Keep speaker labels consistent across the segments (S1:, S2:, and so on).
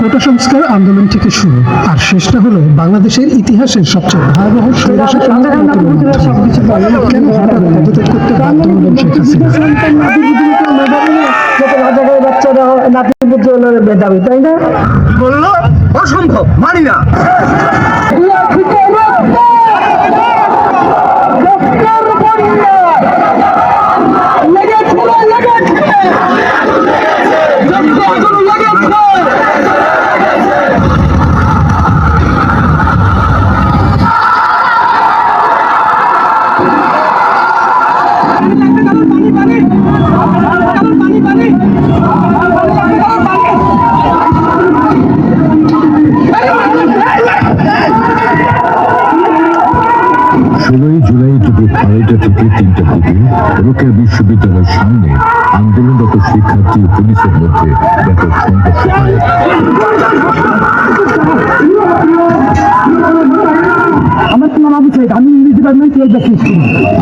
S1: কোটা সংস্কার আন্দোলন থেকে শুরু। আর শেষটা হলো বাংলাদেশের ইতিহাসের সবচেয়ে ভয়াবহ স্বৈরশাসনের কেন হঠাৎ পদত্যাগ করতে বাধ্য হলেন শেখ হাসিনা?
S2: বাচ্চারা নাতি পুত্র তাই না
S3: বলল অসম্ভব মানি না।
S4: দুপুর আড়াইটা থেকে তিনটা দিকে রোকেয়া বিশ্ববিদ্যালয়ের সামনে আন্দোলনরত শিক্ষার্থী ও পুলিশের মধ্যে ব্যাপক সংঘর্ষ হয়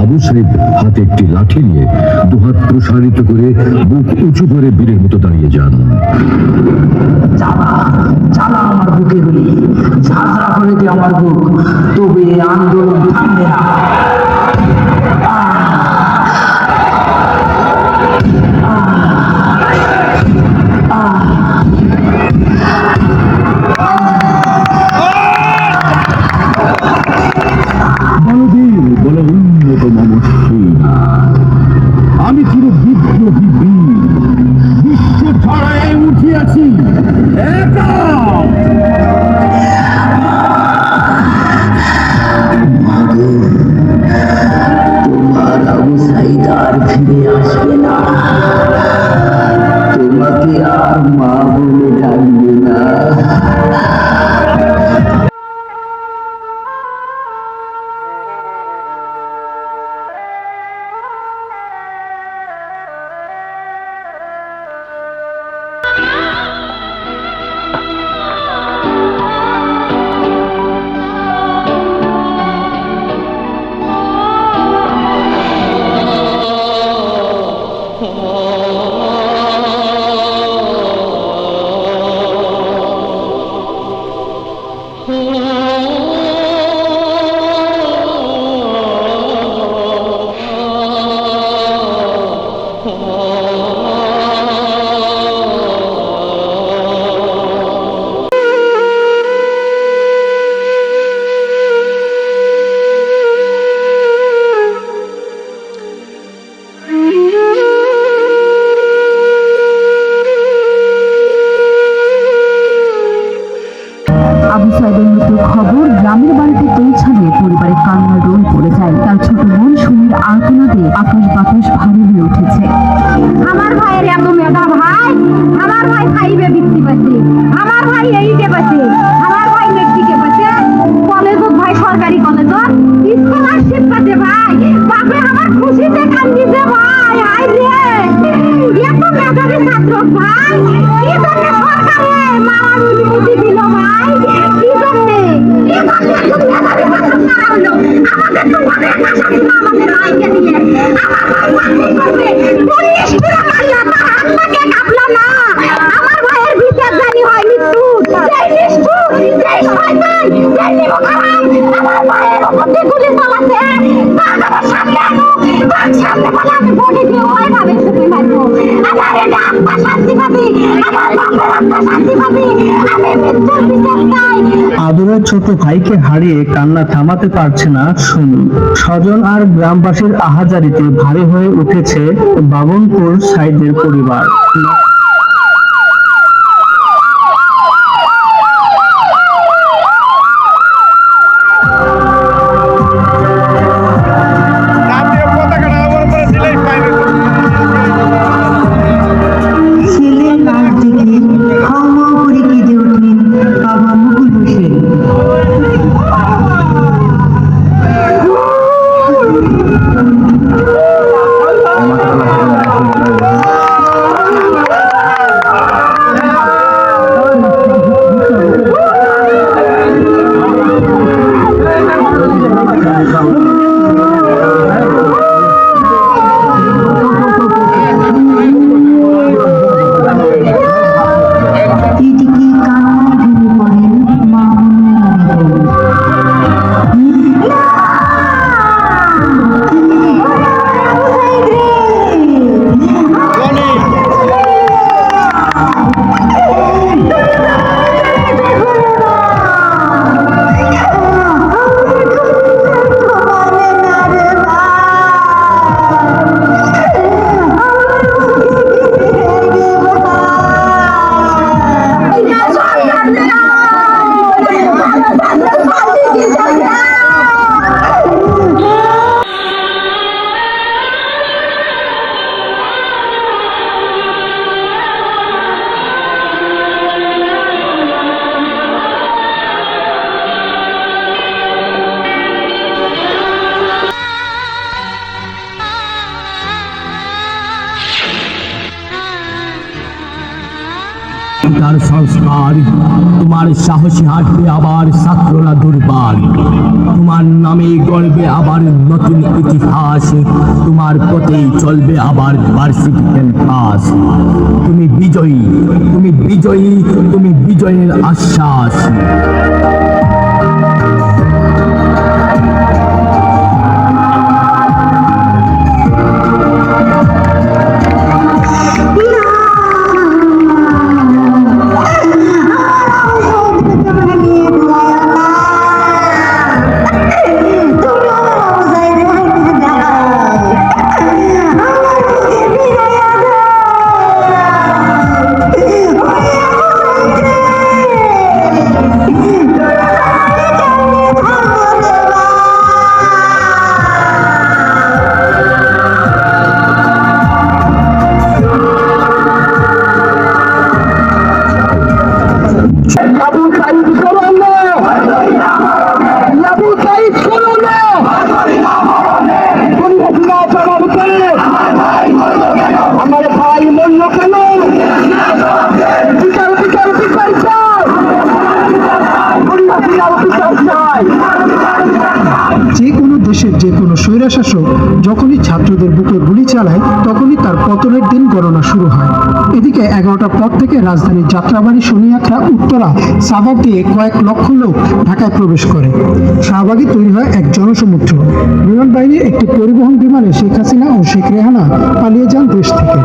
S2: আবু সাইদ
S4: হাতে একটি লাঠি নিয়ে দুহাত প্রসারিত করে বুক উঁচু করে বীরের মতো দাঁড়িয়ে যান
S5: আমার বুকে গুলি ঝাঁঝরা করে আমার বুক, তবে আন্দোলন থামবে না। ফিরে আসবে না তোমাকে আর মা বলে ডাকবে না।
S6: মৃত্যুর খবর গ্রামের বাড়িতে পৌঁছালে পরিবারের কান্নার রোল পড়ে যায়। তার ছোট বোন সুমির আর্তনাদে আকাশ বাতাস ভারী হয়ে উঠেছে।
S7: আমার ভাইয়ের এত মেধা ভাই, আমার ভাই খাইবে বৃত্তি পাচ্ছে আমার ভাই এইটে পাচ্ছে আমার
S8: আদরের ছোট ভাইকে হারিয়ে কান্না থামাতে পারছে না সুমি স্বজন আর গ্রামবাসীর আহাজারিতে ভারী হয়ে উঠেছে বাবনপুর সাইদের পরিবার।
S5: তার সংস্কার। তোমার সাহসী হাঁটবে আবার ছাত্ররা দুর্বার। তোমার নামে গড়বে আবার নতুন ইতিহাস। তোমার পথেই চলবে আবার বার্ষিক ক্যাম্পাস। তুমি বিজয়ী তুমি বিজয়ী, তুমি বিজয়ের আশ্বাস।
S1: পতনের দিন গণনা শুরু হয়। এদিকে এগারোটার পর থেকে রাজধানীর যাত্রাবাড়ি শনিয়াখড়া উত্তরা, সাভার দিয়ে কয়েক লক্ষ লোক ঢাকায় প্রবেশ করে। শাহবাগে তৈরি হয় এক জনসমুদ্র। বিমান বাহিনীর একটি পরিবহন বিমানে শেখ হাসিনা ও শেখ রেহানা পালিয়ে যান দেশ থেকে।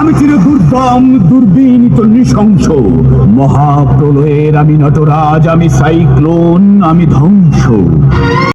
S5: আমি দুর্দম দুর্বিনীত, নৃশংস। মহাপ্রলয়ের আমি নটরাজ, আমি সাইক্লোন, আমি ধ্বংস।